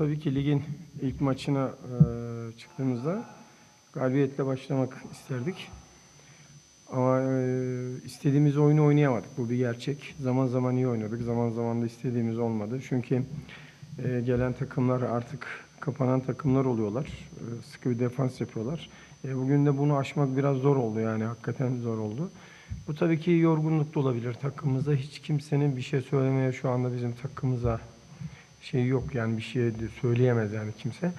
tabii ki ligin ilk maçına e, çıktığımızda galibiyetle başlamak isterdik. Ama e, istediğimiz oyunu oynayamadık. Bu bir gerçek. Zaman zaman iyi oynadık, zaman zaman da istediğimiz olmadı. Çünkü e, gelen takımlar artık kapanan takımlar oluyorlar. E, sıkı bir defans yapıyorlar. E, bugün de bunu aşmak biraz zor oldu yani hakikaten zor oldu. Bu tabii ki yorgunluk da olabilir takımımızda. Hiç kimsenin bir şey söylemeye şu anda bizim takımımıza şey yok yani bir şey söyleyemez yani kimse.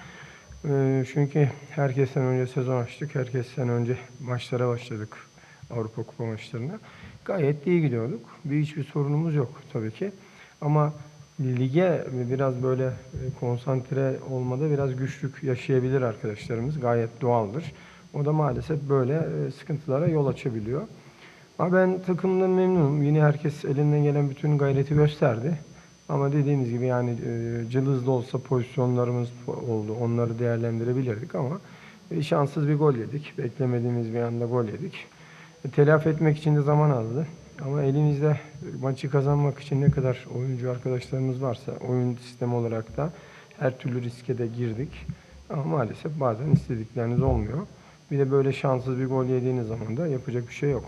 Ee, çünkü herkesten önce sezon açtık. Herkesten önce maçlara başladık. Avrupa Kupa maçlarına. Gayet iyi gidiyorduk. Bir hiçbir sorunumuz yok tabii ki. Ama lige biraz böyle e, konsantre olmada biraz güçlük yaşayabilir arkadaşlarımız. Gayet doğaldır. O da maalesef böyle e, sıkıntılara yol açabiliyor. Ama ben takımdan memnunum. Yine herkes elinden gelen bütün gayreti gösterdi. Ama dediğimiz gibi yani e, olsa pozisyonlarımız oldu. Onları değerlendirebilirdik ama e, şanssız bir gol yedik. Beklemediğimiz bir anda gol yedik. E, telafi etmek için de zaman aldı. Ama elimizde maçı kazanmak için ne kadar oyuncu arkadaşlarımız varsa oyun sistemi olarak da her türlü riske de girdik. Ama maalesef bazen istedikleriniz olmuyor. Bir de böyle şanssız bir gol yediğiniz zaman da yapacak bir şey yok.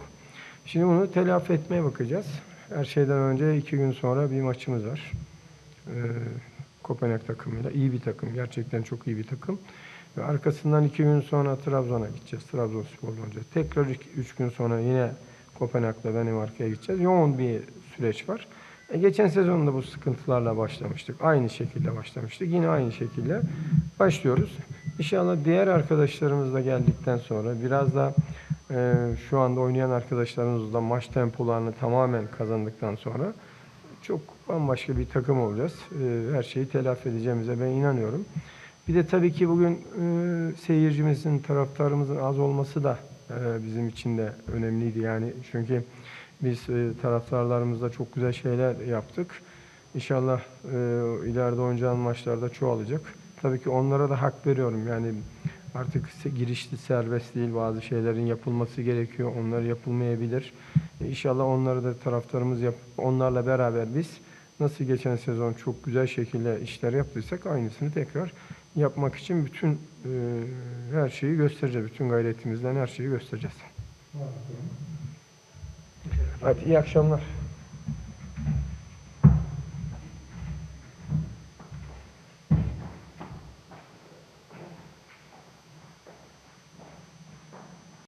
Şimdi bunu telafi etmeye bakacağız. Her şeyden önce iki gün sonra bir maçımız var. Ee, Kopenhag takımıyla. iyi bir takım. Gerçekten çok iyi bir takım. Ve arkasından iki gün sonra Trabzon'a gideceğiz. Trabzonspor'la oynayacağız. Tekrar iki- üç gün sonra yine Kopenhag'la Danimarka'ya gideceğiz. Yoğun bir süreç var. E, geçen sezonda bu sıkıntılarla başlamıştık. Aynı şekilde başlamıştık. Yine aynı şekilde başlıyoruz. İnşallah diğer arkadaşlarımız da geldikten sonra biraz da e, şu anda oynayan arkadaşlarımızla maç tempolarını tamamen kazandıktan sonra çok bambaşka bir takım olacağız. E, her şeyi telafi edeceğimize ben inanıyorum. Bir de tabii ki bugün e, seyircimizin, taraftarımızın az olması da e, bizim için de önemliydi. Yani çünkü biz e, taraftarlarımızla çok güzel şeyler yaptık. İnşallah e, ileride oynayacağın maçlarda çoğalacak. Tabii ki onlara da hak veriyorum. Yani artık girişli serbest değil. Bazı şeylerin yapılması gerekiyor. Onlar yapılmayabilir. E, İnşallah onları da taraftarımız yap onlarla beraber biz nasıl geçen sezon çok güzel şekilde işler yaptıysak aynısını tekrar yapmak için bütün e, her şeyi göstereceğiz. Bütün gayretimizden her şeyi göstereceğiz. Hadi iyi akşamlar.